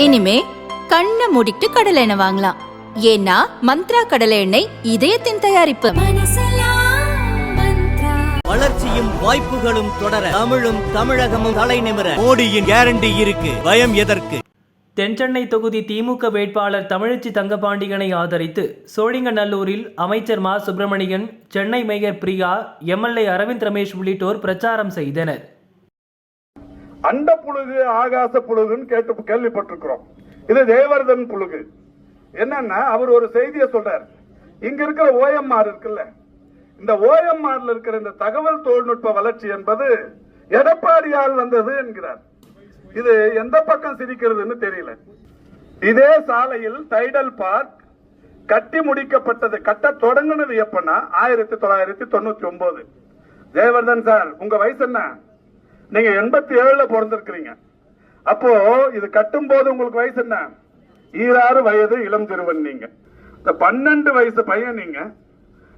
இனிமே கண்ணை மூடிட்டு கடலை எண்ணெய் வாங்கலாம். ஏன்னா மந்த்ரா கடலை எண்ணெய் இதயத்தின் தயாரிப்பு. வளர்ச்சியும் வாய்ப்புகளும் தொடர தமிழும் தமிழகமும் தலைநிமிர மோடியின் கேரண்டி இருக்கு. பயம் எதற்கு? தென்சென்னை தொகுதி திமுக வேட்பாளர் தமிழச்சி தங்கபாண்டியனை ஆதரித்து சோழிங்கநல்லூரில் அமைச்சர் மா. சுப்பிரமணியன் சென்னை மேயர் பிரியா எம்எல்ஏ அரவிந்த் ரமேஷ் உள்ளிட்டோர் பிரச்சாரம் செய்தனர். அண்ட புழுகு ஆகாச புழுகுன்னு கேட்டு கேள்விப்பட்டிருக்கிறோம். இது தேவர்தன் புழுகு. என்னன்னா அவர் ஒரு செய்தியை சொல்றார். இங்க இருக்கிற ஓஎம்ஆர் இருக்குல்ல இந்த ஓஎம்ஆர்ல இருக்கிற இந்த தகவல் தொழில்நுட்ப வளர்ச்சி என்பது எடப்பாடியால் வந்தது என்கிறார். இது எந்த பக்கம் சிரிக்கிறதுன்னு தெரியல. இதே சாலையில் டைடல் பார்க் கட்டி முடிக்கப்பட்டது கட்ட தொடங்கினது எப்பன்னா ஆயிரத்தி தொள்ளாயிரத்தி தொண்ணூத்தி ஒன்பது. ஜெயவர்தன் சார் உங்க வயசு என்ன? நீங்க எண்பத்தி ஏழுல பிறந்திருக்கிறீங்க. அப்போ இது கட்டும் போது உங்களுக்கு வயசு என்ன? ஈராறு வயது இளம் சிறுவன் நீங்க. இந்த பன்னெண்டு வயசு பையன் நீங்க.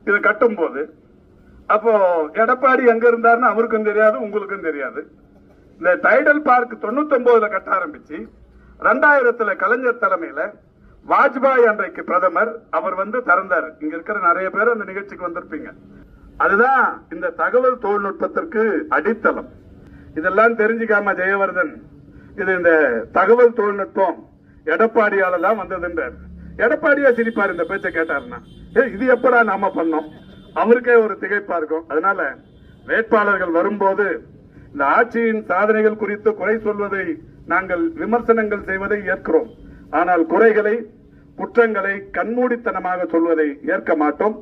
இது கட்டும் போது அப்போ எடப்பாடி எங்க இருந்தாருன்னு அவருக்கும் தெரியாது உங்களுக்கும் தெரியாது. இந்த டைடல் பார்க் தொண்ணூத்தி ஒன்பதுல கட்ட ஆரம்பிச்சு ரெண்டாயிரத்துல கலைஞர் தலைமையில வாஜ்பாய் அன்றைக்கு பிரதமர் அவர் வந்து திறந்தார். இங்க இருக்கிற நிறைய பேர் அந்த நிகழ்ச்சிக்கு வந்திருப்பீங்க. அதுதான் இந்த தகவல் தொழில்நுட்பத்திற்கு அடித்தளம். இதெல்லாம் தெரிஞ்சுக்காம ஜெயவர்தன் இது இந்த தகவல் தொழில்நுட்பம் எடப்பாடியால தான் வந்ததுன்றார். எடப்பாடியா சிரிப்பார் இந்த பேச்சை கேட்டாருன்னா. இது எப்படா நாம பண்ணோம்? அவருக்கே ஒரு திகைப்பா இருக்கும். அதனால வேட்பாளர்கள் வரும்போது இந்த ஆட்சியின் சாதனைகள் குறித்து குறை சொல்வதை நாங்கள் விமர்சனங்கள் செய்வதை ஏற்கிறோம். ஆனால் குறைகளை குற்றங்களை கண்மூடித்தனமாக சொல்வதை ஏற்க மாட்டோம்.